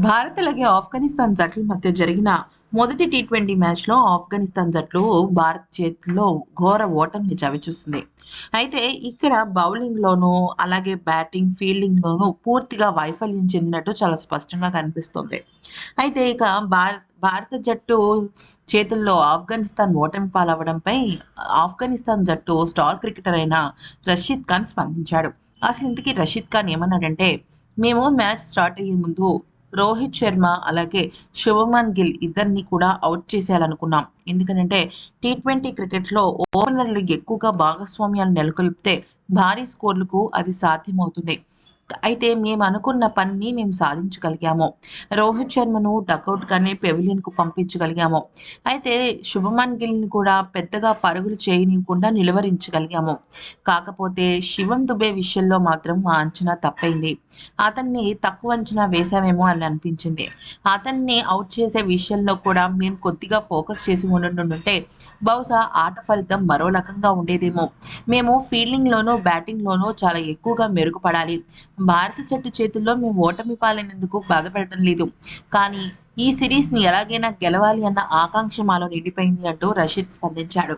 భారత్ అలాగే ఆఫ్ఘనిస్తాన్ జట్ల మధ్య జరిగిన మొదటి టీ ట్వంటీ మ్యాచ్లో ఆఫ్ఘనిస్తాన్ జట్లు భారత్ చేతిలో ఘోర ఓటమిని చవిచూసింది. అయితే ఇక్కడ బౌలింగ్లోనూ అలాగే బ్యాటింగ్ ఫీల్డింగ్లోనూ పూర్తిగా వైఫల్యం చెందినట్టు చాలా స్పష్టంగా కనిపిస్తుంది. అయితే ఇక భారత్ భారత జట్టు చేతుల్లో ఆఫ్ఘనిస్తాన్ ఓటమి పాలవడంపై ఆఫ్ఘనిస్తాన్ జట్టు స్టార్ క్రికెటర్ అయిన రషీద్ ఖాన్ స్పందించాడు. అసలు ఇంతకీ రషీద్ ఖాన్ ఏమన్నాడంటే మేము మ్యాచ్ స్టార్ట్ అయ్యే ముందు రోహిత్ శర్మ అలాగే శుభమన్ గిల్ ఇద్దరిని కూడా అవుట్ చేసేయాలనుకున్నాం. ఎందుకంటే టీ ట్వంటీ క్రికెట్లో ఓపెనర్లు ఎక్కువగా భాగస్వామ్యాలు నెలకొల్పితే భారీ స్కోర్లకు అది సాధ్యమవుతుంది. అయితే మేము అనుకున్న పనిని మేము సాధించగలిగాము. రోహిత్ శర్మను డకౌట్గానే పెవిలియన్కు పంపించగలిగాము. అయితే శుభమన్ గిల్ని కూడా పెద్దగా పరుగులు చేయనీయకుండా నిలువరించగలిగాము. కాకపోతే శివం దుబే విషయంలో మాత్రం మా అంచనా తప్పైంది. అతన్ని తక్కువ అంచనా వేశామేమో అని అనిపించింది. అతన్ని అవుట్ చేసే విషయంలో కూడా మేము కొద్దిగా ఫోకస్ చేసి ఉండుంటే బహుశా ఆట ఫలితం మరో రకంగా ఉండేదేమో. మేము ఫీల్డింగ్లోనూ బ్యాటింగ్లోనూ చాలా ఎక్కువగా మెరుగుపడాలి. భారత జట్టు చేతుల్లో మేము ఓటమి పాలైనందుకు బాధపడటం లేదు. కానీ ఈ సిరీస్ని ఎలాగైనా గెలవాలి అన్న ఆకాంక్ష మాలో నిండిపోయింది అంటూ రషీద్ స్పందించాడు.